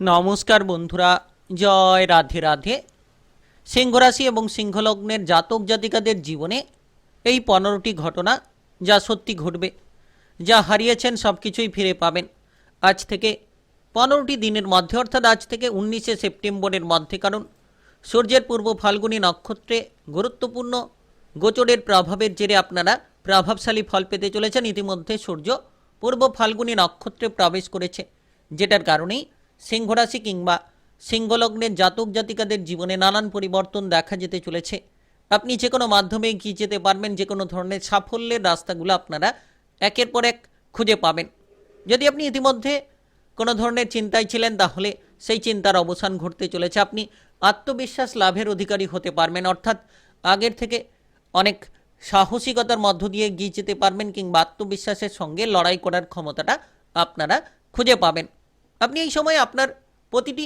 নমস্কার বন্ধুরা, জয় রাধে রাধে। সিংহরাশি এবং সিংহলগ্নের জাতক জাতিকাদের জীবনে এই পনেরোটি ঘটনা যা সত্যি ঘটবে, যা হারিয়েছেন সব কিছুই ফিরে পাবেন। আজ থেকে পনেরোটি দিনের মধ্যে, অর্থাৎ আজ থেকে উনিশে সেপ্টেম্বরের মধ্যে, কারণ সূর্যের পূর্ব ফাল্গুনী নক্ষত্রে গুরুত্বপূর্ণ গোচরের প্রভাবের জেরে আপনারা প্রভাবশালী ফল পেতে চলেছেন। ইতিমধ্যে সূর্য পূর্ব ফাল্গুনী নক্ষত্রে প্রবেশ করেছে, যেটার কারণেই সিংহরাশি কিংবা সিংহলগ্নের জাতক জাতিকাদের জীবনে নানান পরিবর্তন দেখা যেতে চলেছে। আপনি যে কোনো মাধ্যমে এগিয়ে যেতে পারবেন, যে কোনো ধরনের সাফল্যের রাস্তাগুলো আপনারা একের পর এক খুঁজে পাবেন। যদি আপনি ইতিমধ্যে কোনো ধরনের চিন্তায় ছিলেন, তাহলে সেই চিন্তার অবসান ঘটতে চলেছে। আপনি আত্মবিশ্বাস লাভের অধিকারী হতে পারবেন, অর্থাৎ আগের থেকে অনেক সাহসিকতার মধ্য দিয়ে এগিয়ে যেতে পারবেন কিংবা আত্মবিশ্বাসের সঙ্গে লড়াই করার ক্ষমতাটা আপনারা খুঁজে পাবেন। আপনি এই সময় আপনার প্রতিটি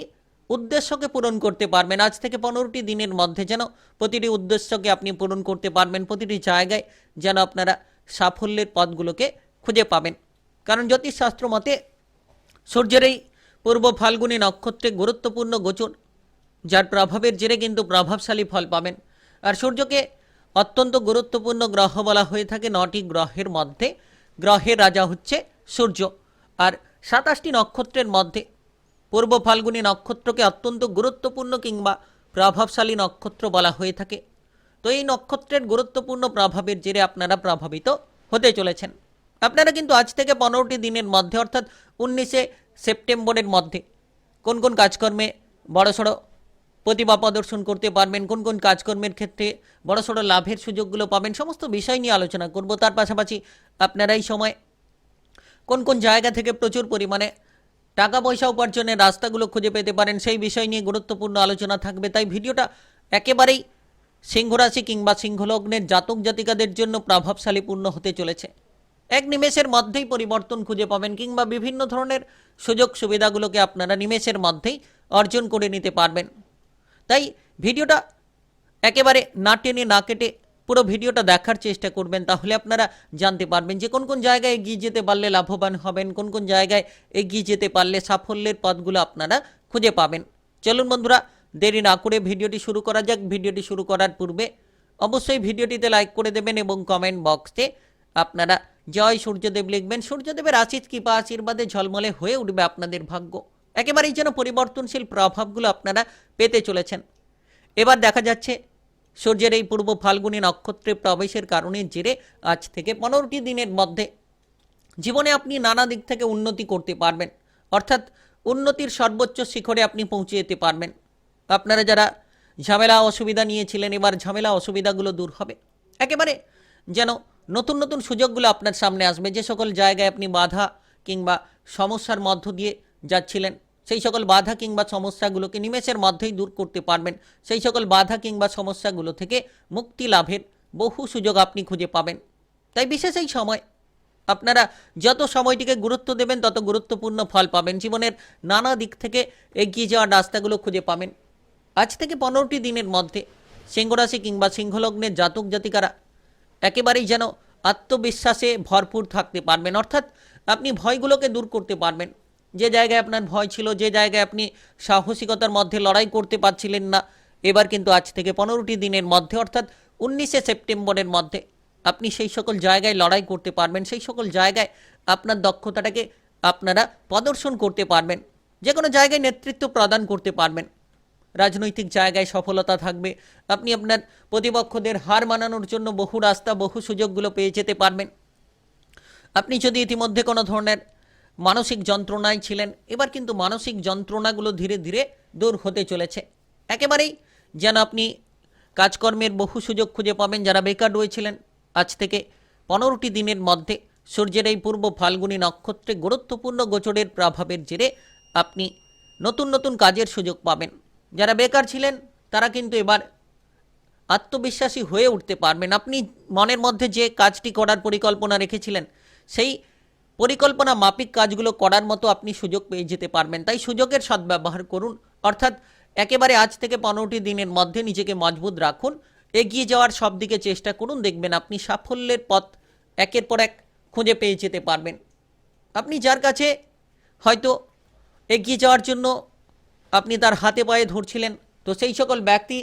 উদ্দেশ্যকে পূরণ করতে পারবেন। আজ থেকে পনেরোটি দিনের মধ্যে যেন প্রতিটি উদ্দেশ্যকে আপনি পূরণ করতে পারবেন, প্রতিটি জায়গায় যেন আপনারা সাফল্যের পথগুলোকে খুঁজে পাবেন। কারণ জ্যোতিষশাস্ত্র মতে সূর্যের এই পূর্ব ফাল্গুনী নক্ষত্রে গুরুত্বপূর্ণ গোচর, যার প্রভাবের জেরে কিন্তু প্রভাবশালী ফল পাবেন। আর সূর্যকে অত্যন্ত গুরুত্বপূর্ণ গ্রহ বলা হয়ে থাকে। নটি গ্রহের মধ্যে গ্রহের রাজা হচ্ছে সূর্য। আর সাতাশটি নক্ষত্রের মধ্যে পূর্ব ফাল্গুনী নক্ষত্রকে অত্যন্ত গুরুত্বপূর্ণ কিংবা প্রভাবশালী নক্ষত্র বলা হয়ে থাকে। তো এই নক্ষত্রের গুরুত্বপূর্ণ প্রভাবের জেরে আপনারা প্রভাবিত হতে চলেছেন। আপনারা কিন্তু আজ থেকে পনেরোটি দিনের মধ্যে, অর্থাৎ উনিশে সেপ্টেম্বরের মধ্যে কোন কোন কাজকর্মে বড়সড় প্রতিভা প্রদর্শন করতে পারবেন, কোন কোন কাজকর্মের ক্ষেত্রে বড়সড় লাভের সুযোগগুলো পাবেন, সমস্ত বিষয় নিয়ে আলোচনা করব। তার পাশাপাশি আপনারা এই সময় কোন কোন জায়গা থেকে প্রচুর পরিমাণে টাকা পয়সা উপার্জনের রাস্তাগুলো খুঁজে পেতে পারেন, সেই বিষয় নিয়ে গুরুত্বপূর্ণ আলোচনা থাকবে। তাই ভিডিওটা একেবারেই সিংহরাশি কিংবা সিংহলগ্নের জাতক জাতিকাদের জন্য প্রভাবশালীপূর্ণ হতে চলেছে। এক নিমেষের মধ্যেই পরিবর্তন খুঁজে পাবেন কিংবা বিভিন্ন ধরনের সুযোগ সুবিধাগুলোকে আপনারা নিমেষের মধ্যেই অর্জন করে নিতে পারবেন। তাই ভিডিওটা একেবারে না টেনে না কেটে পুরো ভিডিওটা দেখার চেষ্টা করবেন, তাহলে আপনারা জানতে পারবেন যে কোন কোন জায়গায় এগিয়ে যেতে পারলে লাভবান হবেন, কোন কোন জায়গায় এগিয়ে যেতে পারলে সাফল্যের পথগুলো আপনারা খুঁজে পাবেন। চলুন বন্ধুরা, দেরি না করে ভিডিওটি শুরু করা যাক। ভিডিওটি শুরু করার পূর্বে অবশ্যই ভিডিওটিতে লাইক করে দেবেন এবং কমেন্ট বক্সে আপনারা জয় সূর্যদেব লিখবেন। সূর্যদেবের আশিস কৃপা আশীর্বাদে ঝলমলে হয়ে উঠবে আপনাদের ভাগ্য। একেবারেই যেন পরিবর্তনশীল প্রভাবগুলো আপনারা পেতে চলেছেন। এবার দেখা যাচ্ছে সূর্যের এই পূর্ব ফাল্গুনী নক্ষত্রে প্রবেশের কারণে জেরে আজ থেকে পনেরোটি দিনের মধ্যে জীবনে আপনি নানা দিক থেকে উন্নতি করতে পারবেন। অর্থাৎ উন্নতির সর্বোচ্চ শিখরে আপনি পৌঁছে যেতে পারবেন। আপনারা যারা ঝামেলা, অসুবিধা নিয়েছিলেন, এবার ঝামেলা, অসুবিধাগুলো দূর হবে। একেবারে যেন নতুন নতুন সুযোগগুলো আপনার সামনে আসবে। যে সকল জায়গায় আপনি বাধা কিংবা সমস্যার মধ্য দিয়ে যাচ্ছিলেন সেই সকল বাধা কিংবা সমস্যাগুলোকে নিমেষের মধ্যেই দূর করতে পারবেন। সেই সকল বাধা কিংবা সমস্যাগুলো থেকে মুক্তি লাভের বহু সুযোগ আপনি খুঁজে পাবেন। তাই বিশেষ এই সময় আপনারা যত সময়টিকে গুরুত্ব দেবেন, তত গুরুত্বপূর্ণ ফল পাবেন। জীবনের নানা দিক থেকে এগিয়ে যাওয়ার রাস্তাগুলো খুঁজে পাবেন। আজ থেকে পনেরোটি দিনের মধ্যে সিংহরাশি কিংবা সিংহলগ্নের জাতক জাতিকারা একেবারেই যেন আত্মবিশ্বাসে ভরপুর থাকতে পারবেন। অর্থাৎ আপনি ভয়গুলোকে দূর করতে পারবেন। যে জায়গায় আপনার ভয় ছিল, যে জায়গায় আপনি সাহসিকতার মধ্যে লড়াই করতে পারছিলেন না, এবার কিন্তু আজ থেকে পনেরোটি দিনের মধ্যে, অর্থাৎ উনিশে সেপ্টেম্বরের মধ্যে আপনি সেই সকল জায়গায় লড়াই করতে পারবেন, সেই সকল জায়গায় আপনার দক্ষতাটাকে আপনারা প্রদর্শন করতে পারবেন, যে কোনো জায়গায় নেতৃত্ব প্রদান করতে পারবেন। রাজনৈতিক জায়গায় সফলতা থাকবে, আপনি আপনার প্রতিপক্ষদের হার মানানোর জন্য বহু রাস্তা, বহু সুযোগগুলো পেয়ে যেতে পারবেন। আপনি যদি ইতিমধ্যে কোনো ধরনের মানসিক যন্ত্রণায় ছিলেন। এবার কিন্তু মানসিক যন্ত্রণাগুলো ধীরে ধীরে দূর হতে চলেছে। একেবারেই যেন আপনি কাজকর্মের বহু সুযোগ খুঁজে পাবেন যারা বেকার রয়েছিলেন। আজ থেকে পনেরোটি দিনের মধ্যে সূর্যের এই পূর্ব ফাল্গুনী নক্ষত্রে গুরুত্বপূর্ণ গোচরের প্রভাবের জেরে আপনি নতুন নতুন কাজের সুযোগ পাবেন। যারা বেকার ছিলেন, তারা কিন্তু এবার আত্মবিশ্বাসী হয়ে উঠতে পারবেন। আপনি মনের মধ্যে যে কাজটি করার পরিকল্পনা রেখেছিলেন, সেই পরিকল্পনা মাফিক কাজগুলো করার মতো আপনি সুযোগ পেয়ে যেতে পারবেন। তাই সুযোগের সদ্ব্যবহার করুন। অর্থাৎ একেবারে আজ থেকে পনেরোটি দিনের মধ্যে নিজেকে মজবুত রাখুন। এগিয়ে যাওয়ার সব দিকে চেষ্টা করুন। দেখবেন আপনি সাফল্যের পথ একের পর এক খুঁজে পেয়ে যেতে পারবেন। আপনি যার কাছে হয়তো এগিয়ে যাওয়ার জন্য আপনি তার হাতে পায়ে ধরছিলেন, তো সেই সকল ব্যক্তি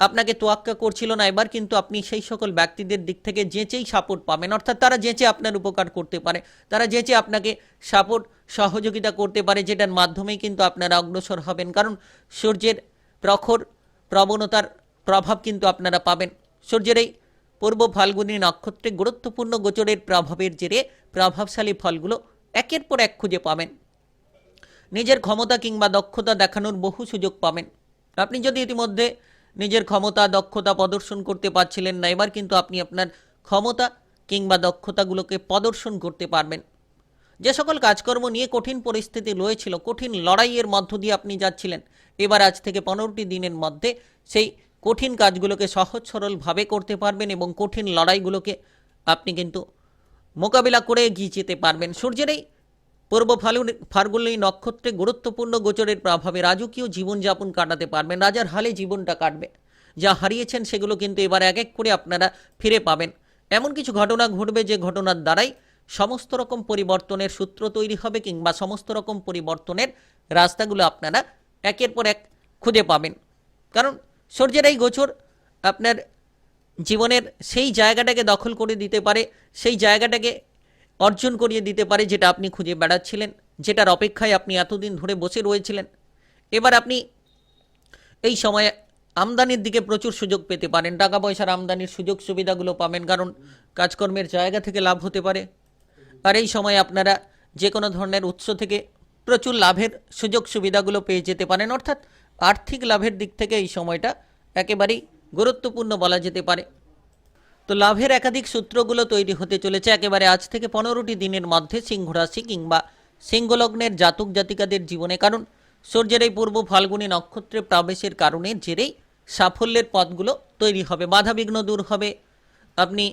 আপনাকে তোয়াক্কা করছিল না এবার, কিন্তু আপনি সেই সকল ব্যক্তিদের দিক থেকে যেচেই সাপোর্ট পাবেন, অর্থাৎ তারা যেচে আপনার উপকার করতে পারে, তারা যেচে আপনাকে সাপোর্ট, সহযোগিতা করতে পারে, যেটার মাধ্যমেই কিন্তু আপনারা অগ্রসর হবেন, কারণ সূর্যের প্রখর প্রবণতার প্রভাব কিন্তু আপনারা পাবেন। সূর্যের এই পূর্ব ফাল্গুনী নক্ষত্রে গুরুত্বপূর্ণ গোচরের প্রভাবের জেরে প্রভাবশালী ফলগুলো একের পর এক খুঁজে পাবেন। নিজের ক্ষমতা কিংবা দক্ষতা দেখানোর বহু সুযোগ পাবেন। আপনি যদি ইতিমধ্যে নিজের ক্ষমতা, দক্ষতা প্রদর্শন করতে পারছিলেন না। এবার কিন্তু আপনি আপনার ক্ষমতা কিংবা দক্ষতাগুলোকে প্রদর্শন করতে পারবেন। যে সকল কাজকর্ম নিয়ে কঠিন পরিস্থিতি রয়েছিল, কঠিন লড়াইয়ের মধ্য দিয়ে আপনি যাচ্ছিলেন, এবার আজ থেকে পনেরোটি দিনের মধ্যে সেই কঠিন কাজগুলোকে সহজ সরলভাবে করতে পারবেন এবং কঠিন লড়াইগুলোকে আপনি কিন্তু মোকাবিলা করে এগিয়ে যেতে পারবেন। সূর্যের এই পূর্ব ফাল্গুন নক্ষত্রে গুরুত্বপূর্ণ গোচরের প্রভাবে রাজকীয় জীবনযাপন কাটাতে পারবেন, রাজার হালে জীবনটা কাটবে। যা হারিয়েছেন সেগুলো কিন্তু এবার এক এক করে আপনারা ফিরে পাবেন। এমন কিছু ঘটনা ঘটবে যে ঘটনার দ্বারাই সমস্ত রকম পরিবর্তনের সূত্র তৈরি হবে কিংবা সমস্ত রকম পরিবর্তনের রাস্তাগুলো আপনারা একের পর এক খুঁজে পাবেন। কারণ সূর্যের এই গোচর আপনার জীবনের সেই জায়গাটাকে দখল করে দিতে পারে, সেই জায়গাটাকে অর্জন করিয়ে দিতে পারে যেটা আপনি খুঁজে বেড়াচ্ছিলেন, যেটার অপেক্ষায় আপনি এতদিন ধরে বসে রয়েছিলেন। এবার আপনি এই সময়ে আমদানির দিকে প্রচুর সুযোগ পেতে পারেন। টাকা পয়সার আমদানির সুযোগ সুবিধাগুলো পাবেন, কারণ কাজকর্মের জায়গা থেকে লাভ হতে পারে। আর এই সময় আপনারা যে কোনো ধরনের উৎস থেকে প্রচুর লাভের সুযোগ সুবিধাগুলো পেয়ে যেতে পারেন। অর্থাৎ আর্থিক লাভের দিক থেকে এই সময়টা একেবারেই গুরুত্বপূর্ণ বলা যেতে পারে। তো লাভের একাধিক সূত্রগুলো তৈরি হতে চলেছে। একেবারে আজ থেকে পনেরোটি দিনের মধ্যে সিংহ রাশি কিংবা সিংহলগ্নের জাতক জাতিকাদের জীবনে। কারণ সূর্যের এই পূর্ব ফাল্গুনী নক্ষত্রে প্রবেশের কারণে জেরেই সাফল্যের পথগুলো তৈরি হবে, বাধাবিঘ্ন দূর হবে। আপনি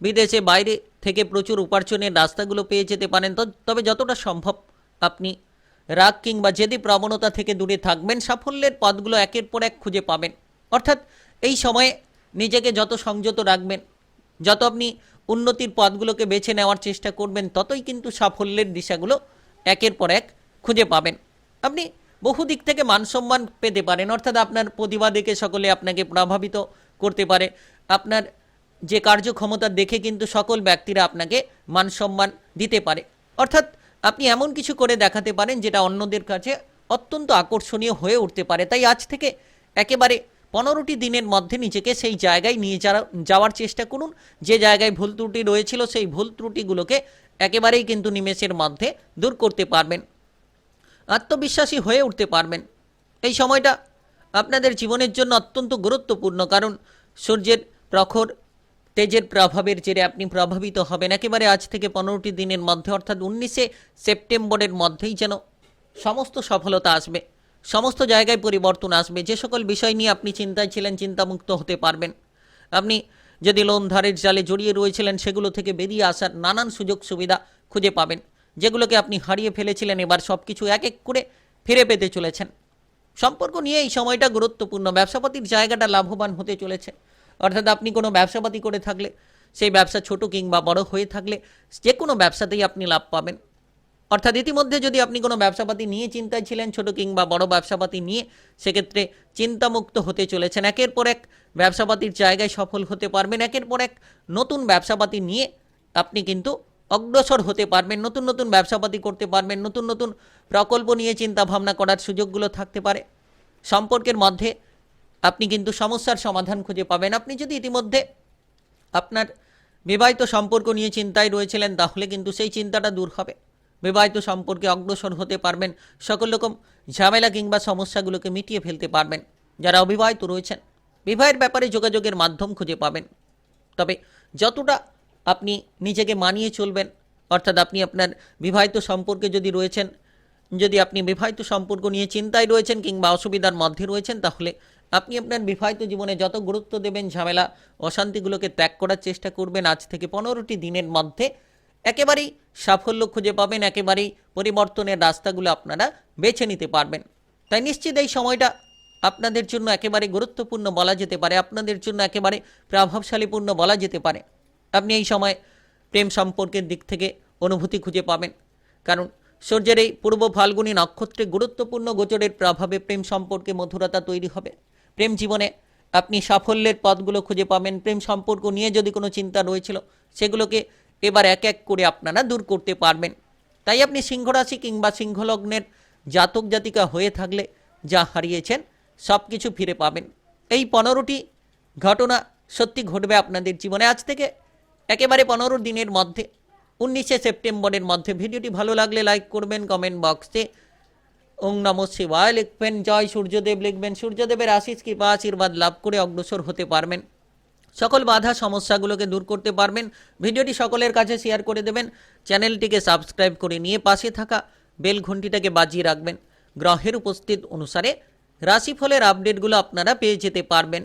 বিদেশে, বাইরে থেকে প্রচুর উপার্জনের রাস্তাগুলো পেয়ে যেতে পারেন। তবে যতটা সম্ভব আপনি রাগ কিংবা জেদি প্রবণতা থেকে দূরে থাকবেন। সাফল্যের পথগুলো একের পর এক খুঁজে পাবেন। অর্থাৎ এই সময়ে নিজেকে যত সংযত রাখবেন যত আপনি উন্নতির পথগুলোকে বেছে নেওয়ার চেষ্টা করবেন, ততই কিন্তু সাফল্যের দিশাগুলো একের পর এক খুঁজে পাবেন। আপনি বহু দিক থেকে মানসম্মান পেতে পারেন, অর্থাৎ আপনার প্রতিভা দেখে সকলে আপনাকে প্রভাবিত করতে পারে। আপনার যে কার্যক্ষমতা দেখে কিন্তু সকল ব্যক্তিরা আপনাকে মানসম্মান দিতে পারে। অর্থাৎ আপনি এমন কিছু করে দেখাতে পারেন, যেটা অন্যদের কাছে অত্যন্ত আকর্ষণীয় হয়ে উঠতে পারে। তাই আজ থেকে একেবারে পনেরোটি দিনের মধ্যে নিজেকে সেই জায়গায় নিয়ে যাওয়া- যাওয়ার চেষ্টা করুন। যে জায়গায় ভুল ত্রুটি রয়েছিল সেই ভুল ত্রুটিগুলোকে একেবারেই কিন্তু নিমেষের মধ্যে দূর করতে পারবেন। আত্মবিশ্বাসী হয়ে উঠতে পারবেন। এই সময়টা আপনাদের জীবনের জন্য অত্যন্ত গুরুত্বপূর্ণ। কারণ সূর্যের প্রখর, তেজের প্রভাবের জেরে আপনি প্রভাবিত হবেন। একেবারে আজ থেকে পনেরোটি দিনের মধ্যে, অর্থাৎ উনিশে সেপ্টেম্বরের মধ্যেই যেন সমস্ত সফলতা আসবে। সমস্ত জায়গায় পরিবর্তন আসবে। যে সকল বিষয় নিয়ে আপনি চিন্তায় ছিলেন, চিন্তামুক্ত হতে পারবেন। আপনি যদি লোন ধারের জালে জড়িয়ে রয়েছিলেন, সেগুলো থেকে বেরিয়ে আসার নানান সুযোগ সুবিধা খুঁজে পাবেন। যেগুলোকে আপনি হারিয়ে ফেলেছিলেন, এবার সব কিছু এক এক করে ফিরে পেতে চলেছেন। সম্পর্ক নিয়ে এই সময়টা গুরুত্বপূর্ণ। ব্যবসাপাতির জায়গাটা লাভবান হতে চলেছে। অর্থাৎ আপনি কোনো ব্যবসাপাতি করে থাকলে, সেই ব্যবসা ছোট কিংবা বড় হয়ে থাকলে, যে কোনো ব্যবসাতেই আপনি লাভ পাবেন। অর্থাৎ ইতিমধ্যে যদি আপনি কোনো ব্যবসাপাতি নিয়ে চিন্তায় ছিলেন, ছোট কিংবা বড় ব্যবসাপাতি নিয়ে, সেক্ষেত্রে চিন্তামুক্ত হতে চলেছেন। একের পর এক ব্যবসাপাতির জায়গায় সফল হতে পারবেন। একের পর এক নতুন ব্যবসাপাতি নিয়ে আপনি কিন্তু অগ্রসর হতে পারবেন। নতুন নতুন ব্যবসাপাতি করতে পারবেন। নতুন নতুন প্রকল্প নিয়ে চিন্তা ভাবনা করার সুযোগগুলো থাকতে পারে। সম্পর্কের মধ্যে আপনি কিন্তু সমস্যার সমাধান খুঁজে পাবেন। আপনি যদি ইতিমধ্যে আপনার বিবাহিত সম্পর্ক নিয়ে চিন্তায় রয়েছিলেন, তাহলে কিন্তু সেই চিন্তাটা দূর হবে। বিবাহিত সম্পর্কে অগ্রসর হতে পারবেন। সকল রকম ঝামেলা কিংবা সমস্যাগুলোকে মিটিয়ে ফেলতে পারবেন। যারা অবিবাহিত রয়েছেন, বিবাহের ব্যাপারে যোগাযোগের মাধ্যম খুঁজে পাবেন। তবে যতটা আপনি নিজেকে মানিয়ে চলবেন, অর্থাৎ আপনি আপনার বিবাহিত সম্পর্কে যদি রয়েছেন, যদি আপনি বিবাহিত সম্পর্ক নিয়ে চিন্তায় রয়েছেন কিংবা অসুবিধার মধ্যে রয়েছেন, তাহলে আপনি আপনার বিবাহিত জীবনে যত গুরুত্ব দেবেন, ঝামেলা, অশান্তিগুলোকে ত্যাগ করার চেষ্টা করবেন আজ থেকে পনেরোটি দিনের মধ্যে। একেবারেই সাফল্য খুঁজে পাবেন, একেবারেই পরিবর্তনের রাস্তাগুলো আপনারা বেছে নিতে পারবেন। তাই নিশ্চিত এই সময়টা আপনাদের জন্য একেবারে গুরুত্বপূর্ণ বলা যেতে পারে, আপনাদের জন্য একেবারে প্রভাবশালীপূর্ণ বলা যেতে পারে। আপনি এই সময় প্রেম সম্পর্কের দিক থেকে অনুভূতি খুঁজে পাবেন। কারণ সূর্যের এই পূর্ব ফাল্গুনী নক্ষত্রে গুরুত্বপূর্ণ গোচরের প্রভাবে প্রেম সম্পর্কে মধুরতা তৈরি হবে। প্রেম জীবনে আপনি সাফল্যের পথগুলো খুঁজে পাবেন। প্রেম সম্পর্ক নিয়ে যদি কোনো চিন্তা রয়েছিল, সেগুলোকে এবার এক এক করে আপনারা দূর করতে পারবেন। তাই আপনি সিংহ রাশি কিংবা সিংহলগ্নের জাতক জাতিকা হয়ে থাকলে যা হারিয়েছেন সব কিছু ফিরে পাবেন। এই পনেরোটি ঘটনা সত্যি ঘটবে আপনাদের জীবনে। আজ থেকে একেবারে পনেরো দিনের মধ্যে, উনিশে সেপ্টেম্বরের মধ্যে। ভিডিওটি ভালো লাগলে লাইক করবেন, কমেন্ট বক্সে। ওং নম শিবায় লিখবেন, জয় সূর্যদেব লিখবেন। সূর্যদেবের আশিস কৃপা আশীর্বাদ লাভ করে অগ্রসর হতে পারবেন। সকল বাধা সমস্যাগুলোকে দূর করতে পারবেন। ভিডিওটি সকলের কাছে শেয়ার করে দেবেন। চ্যানেলটিকে সাবস্ক্রাইব করে নিয়ে পাশে থাকা বেল ঘন্টিটাকে বাজিয়ে রাখবেন। গ্রহের উপস্থিত অনুসারে রাশিফলের আপডেটগুলো আপনারা পেয়ে যেতে পারবেন।